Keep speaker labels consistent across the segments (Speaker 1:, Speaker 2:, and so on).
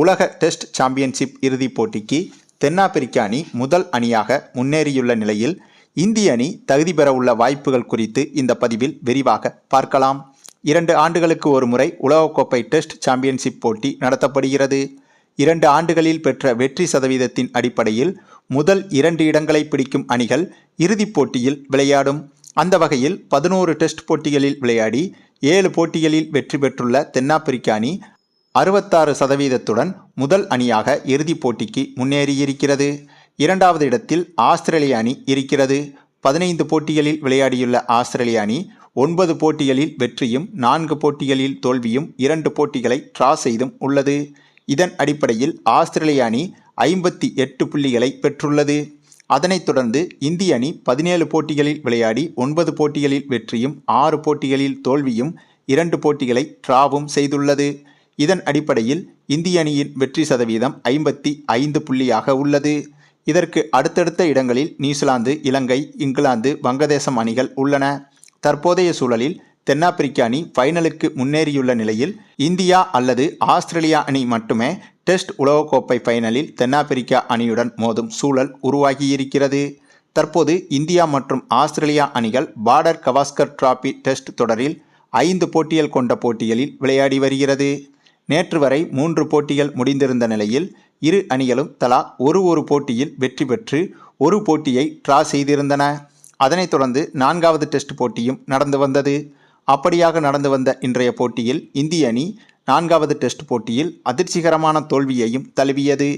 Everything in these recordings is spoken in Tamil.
Speaker 1: உலக டெஸ்ட் சாம்பியன்ஷிப் இறுதிப் போட்டிக்கு தென்னாப்பிரிக்க அணி முதல் அணியாக முன்னேறியுள்ள நிலையில் இந்திய அணி தகுதி பெற உள்ள வாய்ப்புகள் குறித்து இந்த பதிவில் விரிவாக பார்க்கலாம். இரண்டு ஆண்டுகளுக்கு ஒரு முறை உலகக்கோப்பை டெஸ்ட் சாம்பியன்ஷிப் போட்டி நடத்தப்படுகிறது. இரண்டு ஆண்டுகளில் பெற்ற வெற்றி சதவீதத்தின் அடிப்படையில் முதல் இரண்டு இடங்களை பிடிக்கும் அணிகள் இறுதிப் போட்டியில் விளையாடும். அந்த வகையில் பதினோரு டெஸ்ட் போட்டிகளில் விளையாடி ஏழு போட்டிகளில் வெற்றி பெற்றுள்ள தென்னாப்பிரிக்க அணி அறுபத்தாறு சதவீதத்துடன் முதல் அணியாக இறுதிப் போட்டிக்கு முன்னேறியிருக்கிறது. இரண்டாவது இடத்தில் ஆஸ்திரேலிய அணி இருக்கிறது. பதினைந்து போட்டிகளில் விளையாடியுள்ள ஆஸ்திரேலிய அணி ஒன்பது போட்டிகளில் வெற்றியும் நான்கு போட்டிகளில் தோல்வியும் இரண்டு போட்டிகளை ட்ரா செய்தும் உள்ளது. இதன் அடிப்படையில் ஆஸ்திரேலிய அணி ஐம்பத்தி எட்டு புள்ளிகளை பெற்றுள்ளது. அதனைத் தொடர்ந்து இந்திய அணி பதினேழு போட்டிகளில் விளையாடி ஒன்பது போட்டிகளில் வெற்றியும் ஆறு போட்டிகளில் தோல்வியும் இரண்டு போட்டிகளை ட்ராவும் செய்துள்ளது. இதன் அடிப்படையில் இந்திய அணியின் வெற்றி சதவீதம் ஐம்பத்தி ஐந்து புள்ளியாக உள்ளது. இதற்கு அடுத்தடுத்த இடங்களில் நியூசிலாந்து இலங்கை இங்கிலாந்து வங்கதேசம் அணிகள் உள்ளன. தற்போதைய சூழலில் தென்னாப்பிரிக்க அணி ஃபைனலுக்கு முன்னேறியுள்ள நிலையில் இந்தியா அல்லது ஆஸ்திரேலியா அணி மட்டுமே டெஸ்ட் உலகக்கோப்பை ஃபைனலில் தென்னாப்பிரிக்கா அணியுடன் மோதும் சூழல் உருவாகியிருக்கிறது. தற்போது இந்தியா மற்றும் ஆஸ்திரேலியா அணிகள் பார்டர் கவாஸ்கர் டிராபி டெஸ்ட் தொடரில் ஐந்து போட்டிகள் கொண்ட போட்டிகளில் விளையாடி வருகிறது. நேற்று வரை மூன்று போட்டிகள் முடிந்திருந்த நிலையில் இரு அணிகளும் தலா ஒரு ஒரு போட்டியில் வெற்றி பெற்று ஒரு போட்டியை ட்ரா செய்திருந்தன. அதனைத் தொடர்ந்து நான்காவது டெஸ்ட் போட்டியும் நடந்து வந்தது. அப்படியாக நடந்து வந்த இன்றைய போட்டியில் இந்திய அணி நான்காவது டெஸ்ட் போட்டியில் அதிர்ச்சிகரமான தோல்வியையும் தழுவியது.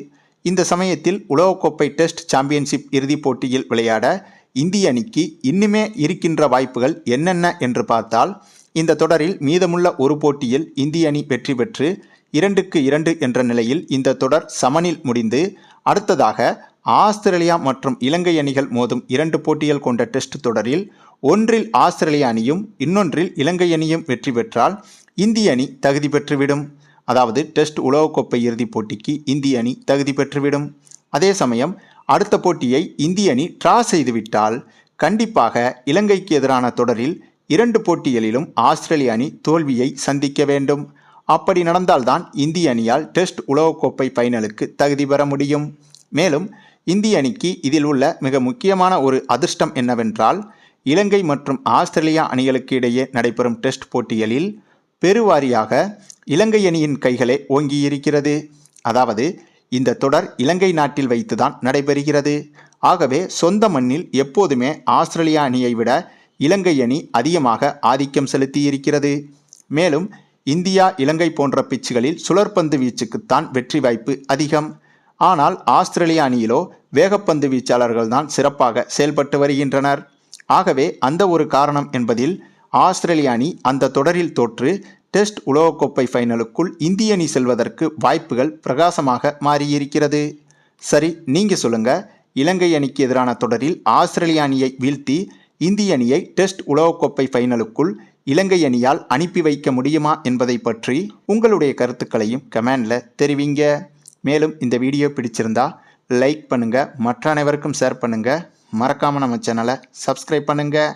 Speaker 1: இந்த சமயத்தில் உலகக்கோப்பை டெஸ்ட் சாம்பியன்ஷிப் இறுதிப் போட்டியில் விளையாட இந்திய அணிக்கு இன்னுமே இருக்கின்ற வாய்ப்புகள் என்னென்ன என்று பார்த்தால் இந்த தொடரில் மீதமுள்ள ஒரு போட்டியில் இந்திய அணி வெற்றி பெற்று இரண்டுக்கு இரண்டு என்ற நிலையில் இந்த தொடர் சமனில் முடிந்து அடுத்ததாக ஆஸ்திரேலியா மற்றும் இலங்கை அணிகள் மோதும் இரண்டு போட்டிகள் கொண்ட டெஸ்ட் தொடரில் ஒன்றில் ஆஸ்திரேலிய அணியும் இன்னொன்றில் இலங்கை அணியும் வெற்றி பெற்றால் இந்திய அணி தகுதி பெற்றுவிடும். அதாவது டெஸ்ட் உலகக்கோப்பை இறுதிப் போட்டிக்கு இந்திய அணி தகுதி பெற்றுவிடும். அதே சமயம் அடுத்த போட்டியை இந்திய அணி ட்ரா செய்துவிட்டால் கண்டிப்பாக இலங்கைக்கு எதிரான தொடரில் இரண்டு போட்டிகளிலும் ஆஸ்திரேலிய அணி தோல்வியை சந்திக்க வேண்டும். அப்படி நடந்தால்தான் இந்திய அணியால் டெஸ்ட் உலகக்கோப்பை ஃபைனலுக்கு தகுதி பெற முடியும். மேலும் இந்திய அணிக்கு இதில் உள்ள மிக முக்கியமான ஒரு அதிர்ஷ்டம் என்னவென்றால் இலங்கை மற்றும் ஆஸ்திரேலியா அணிகளுக்கு இடையே நடைபெறும் டெஸ்ட் போட்டிகளில் பெருவாரியாக இலங்கை அணியின் கைகளே ஓங்கியிருக்கிறது. அதாவது இந்த தொடர் இலங்கை நாட்டில் வைத்துதான் நடைபெறுகிறது. ஆகவே சொந்த மண்ணில் எப்போதுமே ஆஸ்திரேலியா அணியை விட இலங்கை அணி அதிகமாக ஆதிக்கம் செலுத்தியிருக்கிறது. மேலும் இந்தியா இலங்கை போன்ற பிச்சுகளில் சுழற்பந்து வீச்சுக்குத்தான் வெற்றி வாய்ப்பு அதிகம். ஆனால் ஆஸ்திரேலிய அணியிலோ வேகப்பந்து வீச்சாளர்கள் தான் சிறப்பாக செயல்பட்டு வருகின்றனர். ஆகவே அந்த ஒரு காரணம் என்பதில் ஆஸ்திரேலிய அணி அந்த தொடரில் தோற்று டெஸ்ட் உலகக்கோப்பை ஃபைனலுக்குள் இந்திய அணி செல்வதற்கு வாய்ப்புகள் பிரகாசமாக மாறியிருக்கிறது. சரி நீங்கள் சொல்லுங்கள் இலங்கை அணிக்கு எதிரான தொடரில் ஆஸ்திரேலிய அணியை வீழ்த்தி இந்திய அணியை டெஸ்ட் உலகக்கோப்பை ஃபைனலுக்குள் இலங்கை அணியால் அனுப்பி வைக்க முடியுமா என்பதை பற்றி உங்களுடைய கருத்துக்களையும் கமெண்டில் தெரிவிங்க. மேலும் இந்த வீடியோ பிடிச்சிருந்தா லைக் பண்ணுங்கள் மற்ற அனைவருக்கும் ஷேர் பண்ணுங்கள் மறக்காமல் நம்ம சேனலை சப்ஸ்கிரைப் பண்ணுங்கள்